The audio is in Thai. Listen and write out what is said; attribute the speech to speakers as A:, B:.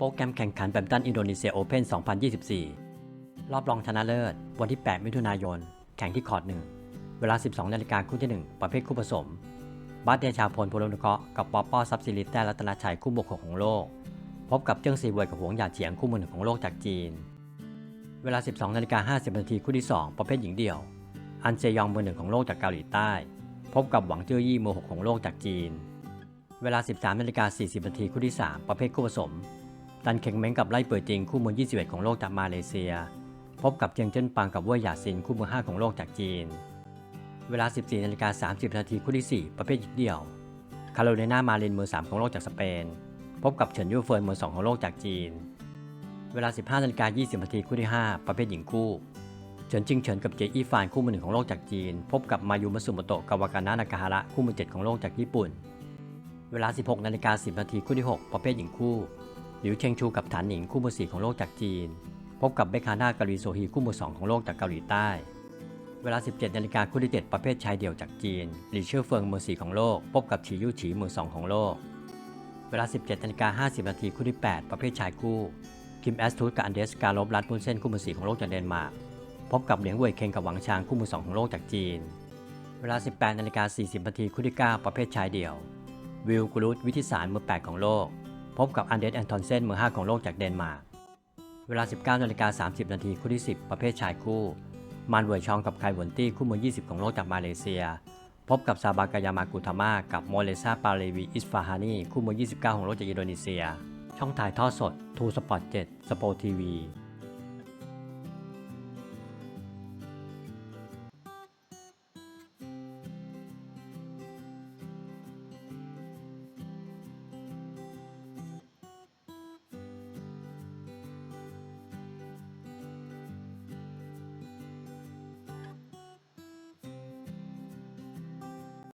A: โปรแกรมแข่งขันแบดมินตันอินโดนีเซียโอเพน2024 รอบรองชนะเลิศ วันที่ 8 มิถุนายน แข่งที่คอร์ดหนึ่ง เวลา 12 นาฬิกาคู่ที่ 1 ประเภทคู่ผสมบาสเดชาพลพลนุเคราะห์กับป๊อปป้อซับซิลิแต้รัตนาชัยคู่บวกหกของโลก พบกับเจิ้งซีเวยกับหวงหยาเฉียงคู่มือหนึ่งของโลกจากจีน เวลา 12 นาฬิกา50 นาทีคู่ที่ 2 ประเภทหญิงเดี่ยว อันเซยองมือหนึ่งของโลกจากเกาหลีใต้ พบกับหวังเจิ้อยี่มือหกของโลกจากจีน เวลา 13นาฬิกา40 นาทีคู่ที่ 3 ประเภทคู่ผสม ตันเข็งเม้งกับไล่เปิดจริงคู่มือ 21 ของโลกจากมาเลเซีย พบกับเจียงเจิ้นปางกับว่ยหยาซินคู่มือ 5 ของโลกจากจีน เวลา 14นาฬิกา30นาทีคู่ที่ 4 ประเภทหญิงเดี่ยว คาโรไลนามารินมือ 3 ของโลกจากสเปน พบกับเฉินยูเฟินมือ 2 ของโลกจากจีน เวลา 15นาฬิกา20นาทีคู่ที่ 5 ประเภทหญิงคู่เฉินจิงเฉินกับเจอี้ฟานคู่มือหนึ่งของโลกจากจีน พบกับมายุมัสึโมโตะกาวากานะนากาฮาระคู่มือ 7 ของโลกจากญี่ปุ่น เวลา 16นาฬิกา10นาทีคู่ที่ 6 ประเภทหญิงคู่ หลิวเชงชูกับฐานหนิงคู่มือ4ของโลกจากจีน พบกับเบคาน่ากาลีโซฮีคู่มือ2ของโลกจากเกาหลีใต้ เวลา 17นาฬิกาคู่ที่ 7 ประเภทชายเดี่ยวจากจีนหลีเชื่อเฟิงมือ4ของโลก พบกับฉียู่ฉีมือ2ของโลก เวลา 17นาฬิกา50นาทีคู่ที่ 8 ประเภทชายคู่ คิมแอสทูธกับอันเดสการลบรัดมุนเส้นคู่มือ4ของโลกจากเดนมาร์ก พบกับเหลียงเว่ยเคงกับหวังชางคู่มือ2ของโลกจากจีน เวลา 18นาฬิกา40นาทีคู่ที่ 9 ประเภทชายเดี่ยว วิลกูรุตวิทิสารมือ8ของโลก พบกับอันเดสแอนทอนเซนมือ 5 ของโลกจากเดนมาร์ก เวลา 19นาฬิกา30 นาทีคู่ที่ 10 ประเภทชายคู่มานเวยชองกับไคหวนตี้คู่มือ 20 ของโลกจากมาเลเซีย พบกับซาบากายามากุทามากับโมเลซาปาเลวีอิสฟาฮานีคู่มือ 29 ของโลกจากอินโดนีเซีย ช่องถ่ายทอดสดทูสปอร์ต7สปอร์ทีวี